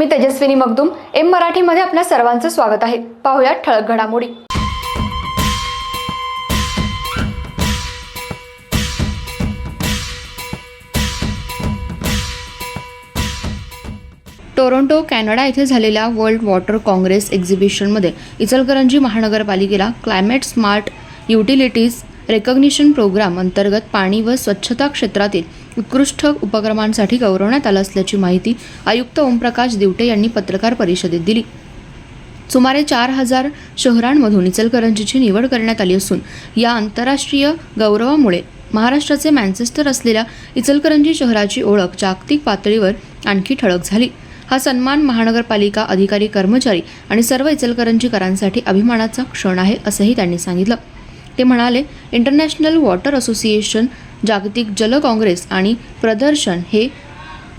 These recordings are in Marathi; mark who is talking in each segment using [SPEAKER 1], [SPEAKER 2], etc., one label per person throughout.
[SPEAKER 1] मी तेजस्विनी मगदुम एम मराठीमध्ये आपल्या सर्वांचं स्वागत आहे. पाहुयात ठळक घडामोडी. टोरंटो कॅनडा येथे झालेल्या वर्ल्ड वॉटर काँग्रेस एक्झिबिशनमध्ये इचलकरंजी महानगरपालिकेला climate smart utilities recognition program अंतर्गत पाणी व स्वच्छता क्षेत्रातील उत्कृष्ट उपक्रमांसाठी गौरवण्यात आलं असल्याची माहिती आयुक्त ओमप्रकाश दिवटे यांनी पत्रकार परिषदेत दिली. सुमारे चार हजार शहरांमधून इचलकरंजीची निवड करण्यात आली असून या आंतरराष्ट्रीय गौरवामुळे महाराष्ट्राचे मॅन्चेस्टर असलेल्या इचलकरंजी शहराची ओळख जागतिक पातळीवर आणखी ठळक झाली. हा सन्मान महानगरपालिका अधिकारी कर्मचारी आणि सर्व इचलकरंजीकरांसाठी अभिमानाचा क्षण आहे असंही त्यांनी सांगितलं. ते म्हणाले इंटरनॅशनल वॉटर असोसिएशन जागतिक जल काँग्रेस आणि प्रदर्शन हे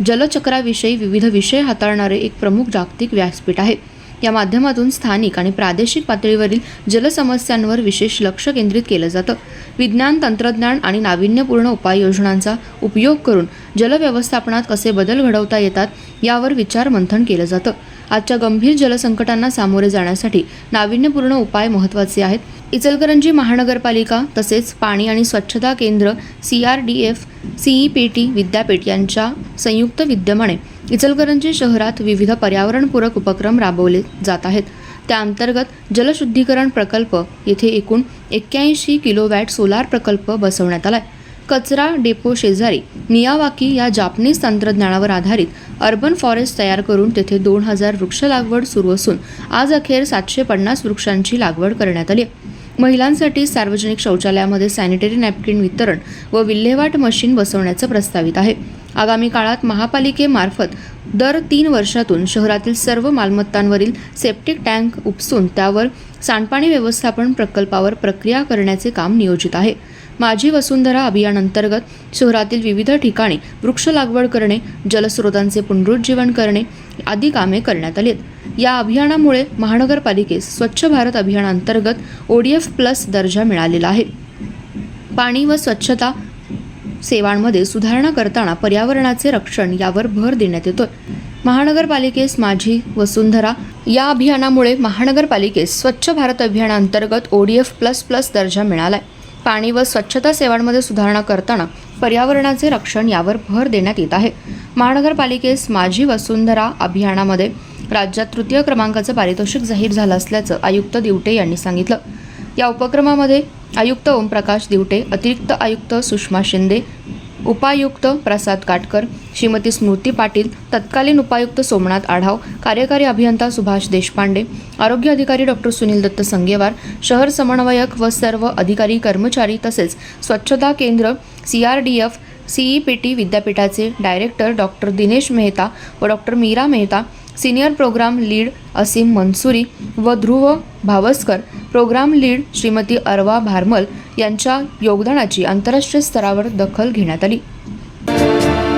[SPEAKER 1] जलचक्राविषयी विविध विषय हाताळणारे एक प्रमुख जागतिक व्यासपीठ आहे. या माध्यमातून स्थानिक आणि प्रादेशिक पातळीवरील जलसमस्यांवर विशेष लक्ष केंद्रित केलं जातं. विज्ञान तंत्रज्ञान आणि नाविन्यपूर्ण उपाययोजनांचा उपयोग करून जलव्यवस्थापनात कसे बदल घडवता येतात यावर विचार मंथन केलं जातं. आजच्या गंभीर जलसंकटांना सामोरे जाण्यासाठी नाविन्यपूर्ण उपाय महत्त्वाचे आहेत. इचलकरंजी महानगरपालिका तसेच पाणी आणि स्वच्छता केंद्र C R D F CE P T विद्यापीठ यांच्या संयुक्त विद्यमाने इचलकरंजी शहरात विविध पर्यावरणपूरक उपक्रम राबवले जात आहेत त्या अंतर्गत जलशुद्धीकरण प्रकल्प येथे एकूण एक्क्याऐंशी किलोवॅट सोलार प्रकल्प बसवण्यात आलाय कचरा डेपो शेजारी मियावाकी या जापनीज तंत्रज्ञानावर आधारित अर्बन फॉरेस्ट तयार करून तेथे दोन हजार वृक्ष लागवड सुरू असून आज अखेर सातशे पन्नास वृक्षांची लागवड करण्यात आली आहे. महिलांसाठी सार्वजनिक शौचालयामध्ये सॅनिटरी नॅपकिन वितरण व विल्हेवाट मशीन बसवण्याचं प्रस्तावित आहे. आगामी काळात महापालिकेमार्फत दर तीन वर्षातून शहरातील सर्व मालमत्तांवरील सेप्टिक टँक उपसून त्यावर सांडपाणी व्यवस्थापन प्रकल्पावर प्रक्रिया करण्याचे काम नियोजित आहे. माझी वसुंधरा अभियानांतर्गत शहरातील विविध ठिकाणी वृक्ष लागवड करणे जलस्रोतांचे पुनरुज्जीवन करणे आदी कामे करण्यात आली आहेत या अभियानामुळे महानगरपालिकेस स्वच्छ भारत अभियानांतर्गत ओडीएफ प्लस दर्जा मिळालेला आहे. पाणी व स्वच्छता सेवांमध्ये सुधारणा करताना पर्यावरणाचे रक्षण यावर भर देण्यात येतो महानगरपालिकेस माझी वसुंधरा या अभियानामुळे महानगरपालिकेस स्वच्छ भारत अभियानांतर्गत ओडीएफ प्लस प्लस दर्जा मिळाला आहे पाणी व स्वच्छता सेवांमध्ये सुधारणा करताना पर्यावरणाचे रक्षण यावर भर देण्यात येत आहे. महानगरपालिकेस माझी वसुंधरा अभियानामध्ये राज्यात तृतीय क्रमांकाचं पारितोषिक जाहीर झालं असल्याचं आयुक्त दिवटे यांनी सांगितलं. या उपक्रमामध्ये आयुक्त ओमप्रकाश दिवटे अतिरिक्त आयुक्त सुषमा शिंदे उपायुक्त प्रसाद काटकर श्रीमती स्मृती पाटील तत्कालीन उपायुक्त सोमनाथ आढाव कार्यकारी अभियंता सुभाष देशपांडे आरोग्य अधिकारी डॉक्टर सुनील दत्त संगेवार शहर समन्वयक व सर्व अधिकारी कर्मचारी तसेच स्वच्छता केंद्र C R D F CE P T विद्यापीठाचे डायरेक्टर डॉक्टर दिनेश मेहता व doctor Meera Mehta senior program lead Asim Mansuri व ध्रुव भावस्कर. प्रोग्राम लीड श्रीमती अरवा भारमल यांच्या योगदानाची आंतरराष्ट्रीय स्तरावर दखल घेण्यात आली.